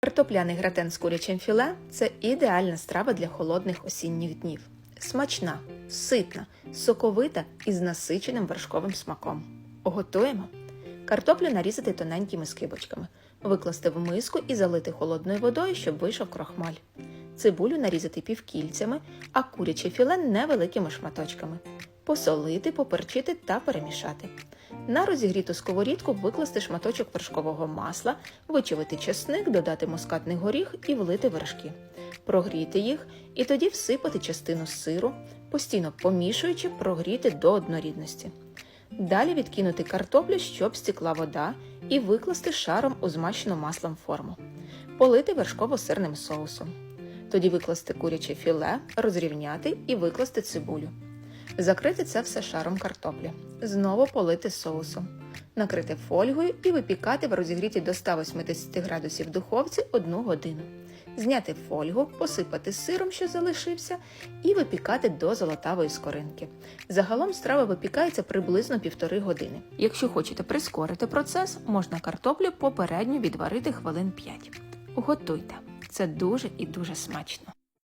Картопляний гратен з курячим філе це ідеальна страва для холодних осінніх днів. Смачна, ситна, соковита і з насиченим вершковим смаком. Готуємо. Картоплю нарізати тоненькими скибочками, викласти в миску і залити холодною водою, щоб вийшов крохмаль. Цибулю нарізати півкільцями, а куряче філе невеликими шматочками. Посолити, поперчити та перемішати. На розігріту сковорідку викласти шматочок вершкового масла, вичавити чесник, додати мускатний горіх і влити вершки. Прогріти їх і тоді всипати частину сиру, постійно помішуючи, прогріти до однорідності. Далі відкинути картоплю, щоб стікла вода, і викласти шаром у змащену маслом форму. Полити вершково-сирним соусом. Тоді викласти куряче філе, розрівняти і викласти цибулю. Закрити це все шаром картоплі. Знову полити соусом. Накрити фольгою і випікати в розігріті до 180 градусів духовці 1 годину. Зняти фольгу, посипати сиром, що залишився, і випікати до золотавої скоринки. Загалом страва випікається приблизно півтори години. Якщо хочете прискорити процес, можна картоплю попередньо відварити хвилин 5. Готуйте. Це дуже і дуже смачно.